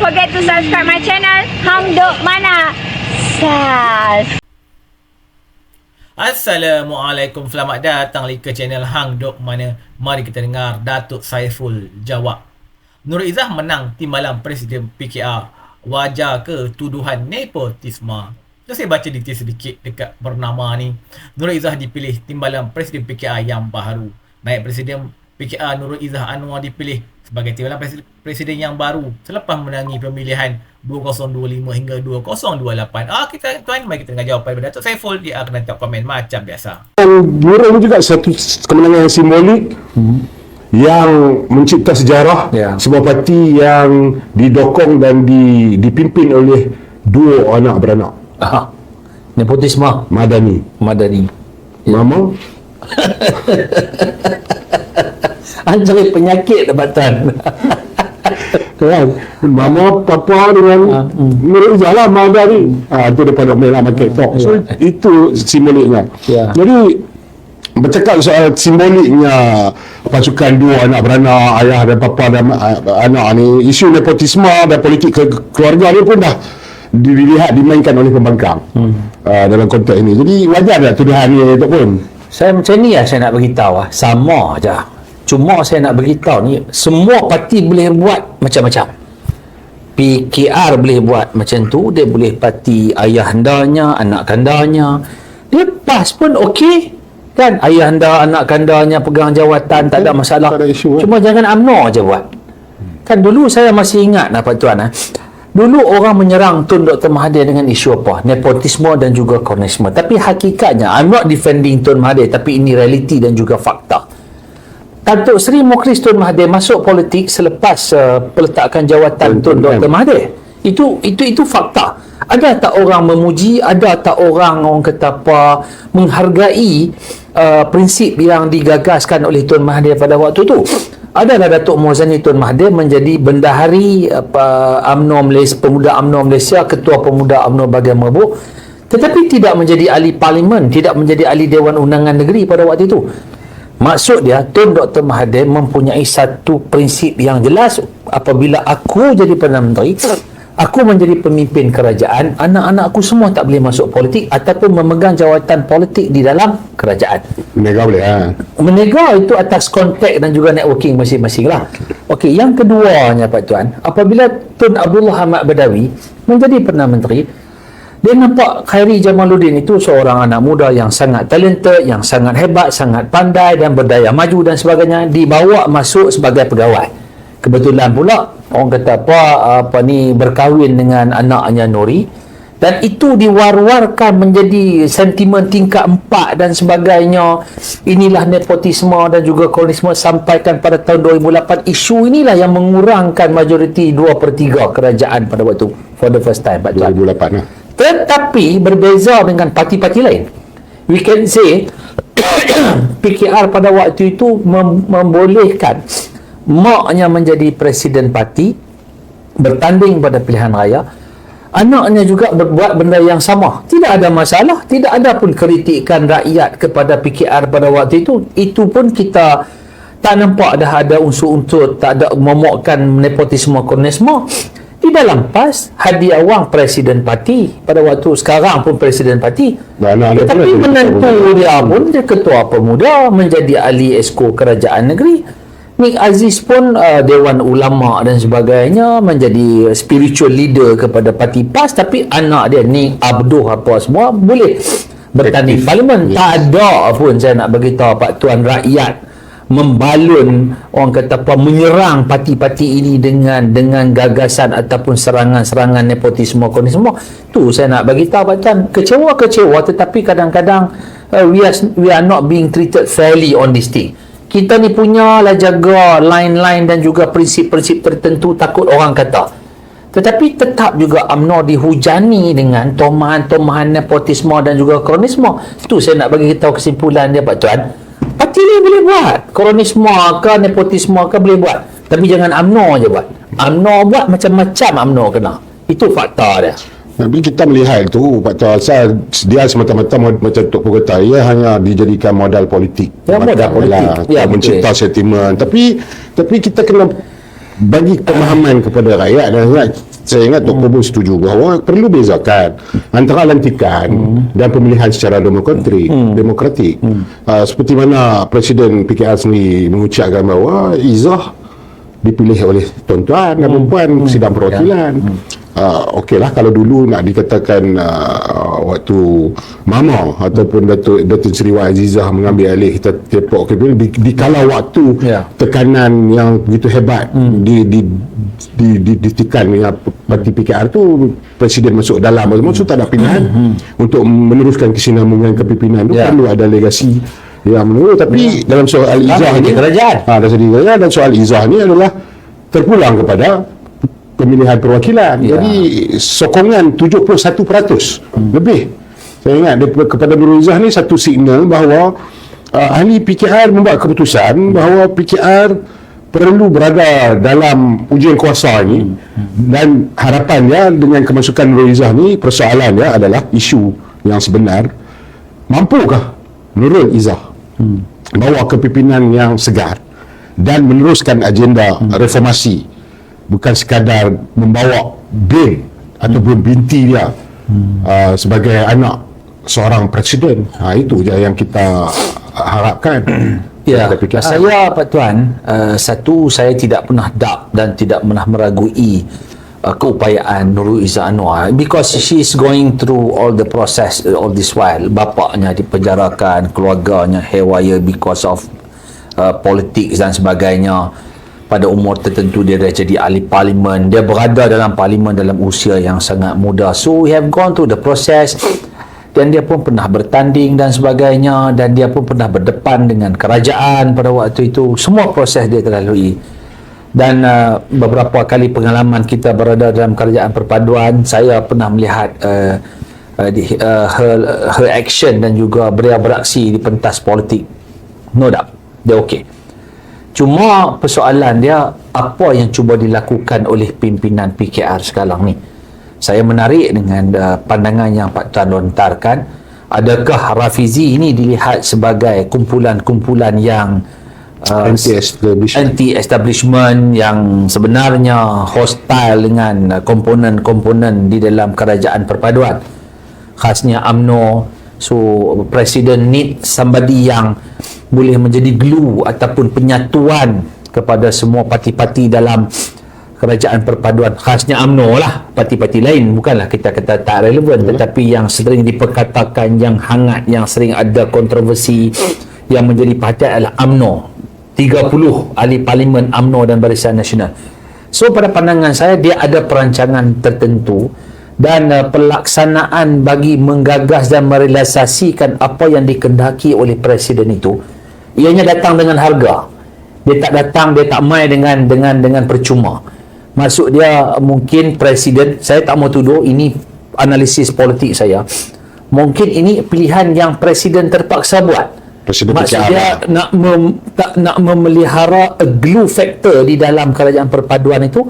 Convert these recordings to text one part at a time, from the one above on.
forget to subscribe my channel Hang Dok Mana. Sas. Assalamualaikum. Selamat datang lagi ke channel Hang Dok Mana. Mari kita dengar Datuk Saiful jawab Nur Izzah menang timbalan Presiden PKR Wajar ke tuduhan nepotisme? Jom saya baca detail sedikit dekat bernama ni. Nur Izzah dipilih timbalan Presiden PKR yang baru. Naib Presiden PKR Nurul Izzah Anwar dipilih sebagai timbalan presiden, yang baru selepas menangi pemilihan 2025 hingga 2028. Ah kita tuan mari kita dengar jawapan daripada Datuk Saiful dia akan letak komen macam biasa. Nurul juga satu kemenangan yang simbolik yang mencipta sejarah Ya. sebuah parti yang didokong dan di, dipimpin oleh dua anak beranak Aha. Nepotisme Madani Madani. Mama Anjari penyakit dapatan. kan Mama Papa dengan Ah, hmm. Izzah lah Madani ah, itu daripada Mela Market Talk so Ya. itu simboliknya Ya. jadi bercakap soal simboliknya pasukan dua anak beranak ayah dan papa dan uh, anak ni isu nepotisme dan politik ke- keluarga ni pun dah dilihat dimainkan oleh pembangkang hmm. uh, dalam konteks ini jadi wajar tak tuduhan ni tu pun Saya macam ni lah saya nak beritahu lah. Sama aja. Cuma saya nak beritahu ni, semua parti boleh buat macam-macam. PKR boleh buat macam tu, dia boleh parti ayah handanya, anak kandanya. Dia PAS pun okey. Kan ayah anda, anak kandanya pegang jawatan, tak ada masalah. tak ada isu, kan? Cuma jangan UMNO je buat. Kan dulu saya masih ingat lah Pak Tuan eh. Dulu orang menyerang Tun Dr. Mahathir dengan isu apa? Nepotisme dan juga komunisme. Tapi hakikatnya, I'm not defending Tun Mahathir, tapi ini realiti dan juga fakta. Datuk Seri Mukhlis Tun Mahathir masuk politik selepas uh, peletakan jawatan Tun Dr. Mahathir. Itu itu itu fakta. Ada tak orang memuji, ada tak orang orang kata apa menghargai uh, prinsip yang digagaskan oleh Tun Mahathir pada waktu itu. Adalah Datuk Muazzani Tun Mahathir menjadi bendahari apa UMNO Malaysia, pemuda UMNO Malaysia, ketua pemuda UMNO bagian Merbuk tetapi tidak menjadi ahli parlimen, tidak menjadi ahli Dewan Undangan Negeri pada waktu itu. Maksud dia, Tun Dr. Mahathir mempunyai satu prinsip yang jelas apabila aku jadi Perdana Menteri, aku menjadi pemimpin kerajaan, anak-anak aku semua tak boleh masuk politik ataupun memegang jawatan politik di dalam kerajaan. Mega boleh ha. Menega itu atas kontak dan juga networking masing-masing lah. Okey, yang keduanya Pak Tuan, apabila Tun Abdullah Ahmad Badawi menjadi Perdana Menteri, dia nampak Khairi Jamaluddin itu seorang anak muda yang sangat talented, yang sangat hebat, sangat pandai dan berdaya maju dan sebagainya dibawa masuk sebagai pegawai. Kebetulan pula orang kata apa apa ni berkahwin dengan anaknya Nuri? Dan itu diwar-warkan menjadi sentimen tingkat empat dan sebagainya. Inilah nepotisme dan juga komunisme sampaikan pada tahun 2008 isu inilah yang mengurangkan majoriti 2 per 3 kerajaan pada waktu for the first time Pak Tuan. 2008 lah tetapi berbeza dengan parti-parti lain. We can say PKR pada waktu itu mem- membolehkan maknya menjadi presiden parti bertanding pada pilihan raya. Anaknya juga berbuat benda yang sama. Tidak ada masalah tidak ada pun kritikan rakyat kepada PKR pada waktu itu. Itu pun kita tak nampak dah ada unsur-unsur tak ada memokkan nepotisme komunisme di dalam PAS hadiah wang presiden parti pada waktu sekarang pun presiden parti. Tetapi ada menantu dia pun dia ketua pemuda menjadi ahli esko kerajaan negeri. Nik Aziz pun uh, Dewan Ulama dan sebagainya menjadi spiritual leader kepada parti PAS. Tapi anak dia Nik Abduh apa semua boleh bertanding parlimen. Yes. tak ada pun saya nak beritahu Pak Tuan rakyat membalun orang kata apa menyerang parti-parti ini dengan dengan gagasan ataupun serangan-serangan nepotisme komunisme tu saya nak bagi tahu Tuan kecewa-kecewa tetapi kadang-kadang uh, we are we are not being treated fairly on this thing kita ni punyalah jaga line-line dan juga prinsip-prinsip tertentu takut orang kata tetapi tetap juga UMNO dihujani dengan tomahan-tomahan nepotisme dan juga kronisme. Tu saya nak bagi tahu kesimpulan dia Pak Tuan. Parti ni boleh buat. Kronisme ke nepotisme ke boleh buat. Tapi jangan UMNO je buat. UMNO buat macam-macam UMNO kena. Itu fakta dia. Tapi kita melihat tu Pak Tuan asal dia semata-mata macam Tok Pur kata ia hanya dijadikan modal politik. Ya, modal politik. lah, Ya, mencipta sentimen. Tapi tapi kita kena bagi pemahaman kepada rakyat dan rakyat saya ingat Tok pun setuju bahawa perlu bezakan antara lantikan dan pemilihan secara demokratik demokratik. Uh, seperti mana Presiden PKR sendiri mengucapkan bahawa Izzah dipilih oleh tuan-tuan dan perempuan sidang perwakilan Uh, Okeylah kalau dulu nak dikatakan uh, waktu Mama ataupun Datuk Datuk Seri Wan Azizah mengambil alih kita tepok ke di, di kala waktu Ya. tekanan yang begitu hebat hmm. di di di di ditekan dengan parti PKR tu presiden masuk dalam maksud tak ada pilihan hmm. untuk meneruskan kesinambungan kepimpinan tu Ya. perlu ada legasi yang menurut tapi dalam soal izah ni kerajaan. ha, kerajaan dan soal izah ni adalah terpulang kepada pemilihan perwakilan. Ya. jadi sokongan 71% hmm. lebih. Saya ingat dia, kepada Nurul Izzah ni satu signal bahawa uh, ahli PKR membuat keputusan bahawa PKR perlu berada dalam ujian kuasa ni. Dan harapannya dengan kemasukan Nurul Izzah ni persoalannya adalah isu yang sebenar. Mampukah Nurul Izzah bawa kepimpinan yang segar dan meneruskan agenda reformasi bukan sekadar membawa bin ataupun binti dia uh, sebagai anak seorang presiden ha, itu je yang kita harapkan Ya, PKR. saya Pak Tuan, uh, satu saya tidak pernah doubt dan tidak pernah meragui uh, keupayaan Nurul Izzah Anwar because she is going through all the process uh, all this while. Bapaknya dipenjarakan, keluarganya haywire because of uh, politics dan sebagainya. Pada umur tertentu dia dah jadi ahli parlimen. Dia berada dalam parlimen dalam usia yang sangat muda. So we have gone through the process. Dan dia pun pernah bertanding dan sebagainya. Dan dia pun pernah berdepan dengan kerajaan pada waktu itu. Semua proses dia telah lalui dan uh, beberapa kali pengalaman kita berada dalam kerajaan perpaduan saya pernah melihat uh, uh, uh, her, her action dan juga beliau beraksi di pentas politik. No doubt. Dia okey cuma persoalan dia apa yang cuba dilakukan oleh pimpinan PKR sekarang ni? Saya menarik dengan uh, pandangan yang Pak Tan lontarkan. Adakah Rafizi ini dilihat sebagai kumpulan-kumpulan yang uh, anti-establishment? anti-establishment yang sebenarnya hostile dengan uh, komponen-komponen di dalam kerajaan perpaduan? Khasnya AMNO so presiden need somebody yang boleh menjadi glue ataupun penyatuan kepada semua parti-parti dalam kerajaan perpaduan khasnya AMNO lah parti-parti lain. Bukanlah kita kata tak relevan tetapi yang sering diperkatakan yang hangat yang sering ada kontroversi yang menjadi perhatian adalah AMNO 30 ahli parlimen AMNO dan Barisan Nasional. So pada pandangan saya dia ada perancangan tertentu dan uh, pelaksanaan bagi menggagas dan merealisasikan apa yang dikendaki oleh presiden itu ianya datang dengan harga. Dia tak datang dia tak mai dengan dengan dengan percuma. Maksud dia mungkin presiden saya tak mau tuduh ini analisis politik saya. Mungkin ini pilihan yang presiden terpaksa buat. Presiden maksud dia nak mem, tak nak memelihara a glue factor di dalam kerajaan perpaduan itu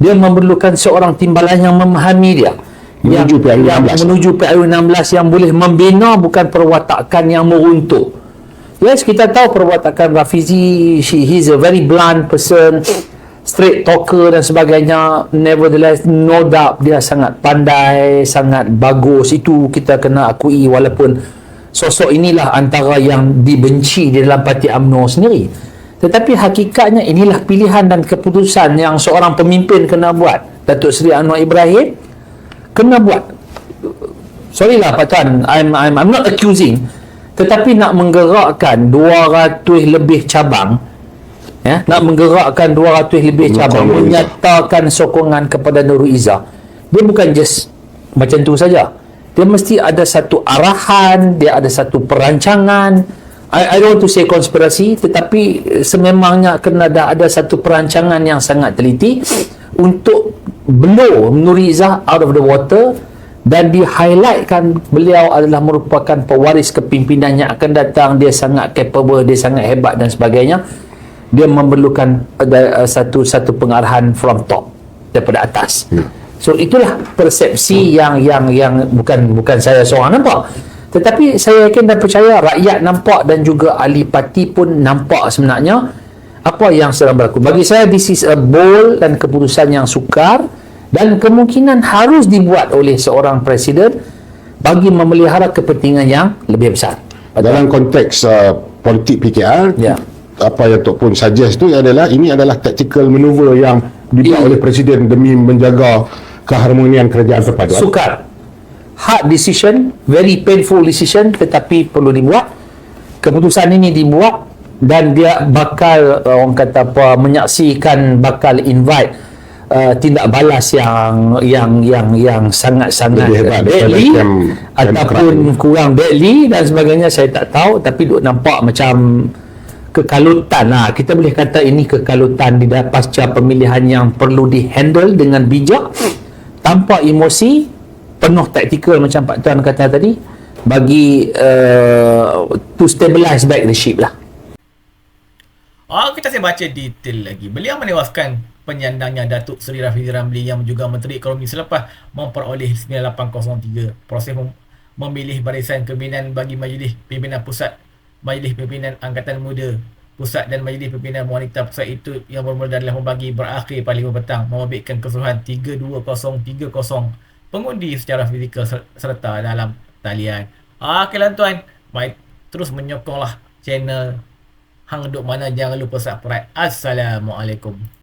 dia memerlukan seorang timbalan yang memahami dia. Menuju PRU yang 16. menuju PRU 16 yang boleh membina bukan perwatakan yang meruntuh yes kita tahu perwatakan Rafizi she, he's a very blunt person straight talker dan sebagainya. Nevertheless no doubt dia sangat pandai sangat bagus. Itu kita kena akui walaupun sosok inilah antara yang dibenci di dalam parti UMNO sendiri tetapi hakikatnya inilah pilihan dan keputusan yang seorang pemimpin kena buat. Datuk Seri Anwar Ibrahim kena buat. Sorry lah Pak Tuan I'm, I'm, I'm not accusing. Tetapi nak menggerakkan 200 lebih cabang ya nak menggerakkan 200 lebih cabang Izzah. menyatakan sokongan kepada Nurul Izzah dia bukan just macam tu saja. Dia mesti ada satu arahan dia ada satu perancangan I, I don't want to say konspirasi tetapi eh, sememangnya kena ada, ada satu perancangan yang sangat teliti untuk blow Nurul Izzah out of the water dan di highlightkan beliau adalah merupakan pewaris kepimpinan yang akan datang. Dia sangat capable dia sangat hebat dan sebagainya. Dia memerlukan ada uh, satu satu pengarahan from top daripada atas. So itulah persepsi yang yang yang bukan bukan saya seorang nampak tetapi saya yakin dan percaya rakyat nampak dan juga ahli parti pun nampak sebenarnya apa yang sedang berlaku bagi saya this is a bold dan keputusan yang sukar dan kemungkinan harus dibuat oleh seorang presiden bagi memelihara kepentingan yang lebih besar. dalam konteks uh, politik PKR Ya. apa yang Tok Pun suggest tu adalah ini adalah tactical maneuver yang dibuat Ya. oleh presiden demi menjaga keharmonian kerajaan perpaduan Sukar. Hard decision, very painful decision tetapi perlu dibuat. Keputusan ini dibuat dan dia bakal uh, orang kata apa menyaksikan bakal invite uh, tindak balas yang yang yang yang sangat-sangat hebat daripada deadly ataupun kurang. deadly dan sebagainya saya tak tahu. Tapi duk nampak macam kekalutan lah kita boleh kata ini kekalutan di pasca pemilihan yang perlu dihandle dengan bijak tanpa emosi penuh taktikal macam Pak Tuan kata tadi bagi uh, to stabilize back the ship lah. Oh, kita saya baca detail lagi. Beliau menewaskan penyandangnya Datuk Seri Rafizi Ramli yang juga Menteri Ekonomi selepas memperoleh 9803 proses mem- memilih barisan kepimpinan bagi Majlis Pimpinan Pusat, Majlis Pimpinan Angkatan Muda Pusat dan Majlis Pimpinan Wanita Pusat itu yang bermula dari 8 pagi berakhir pada 5 petang membabitkan keseluruhan 32030 pengundi secara fizikal ser- serta dalam talian. Ah, okay lah tuan. Baik, terus menyokonglah channel Hang duk mana jangan lupa subscribe. Assalamualaikum.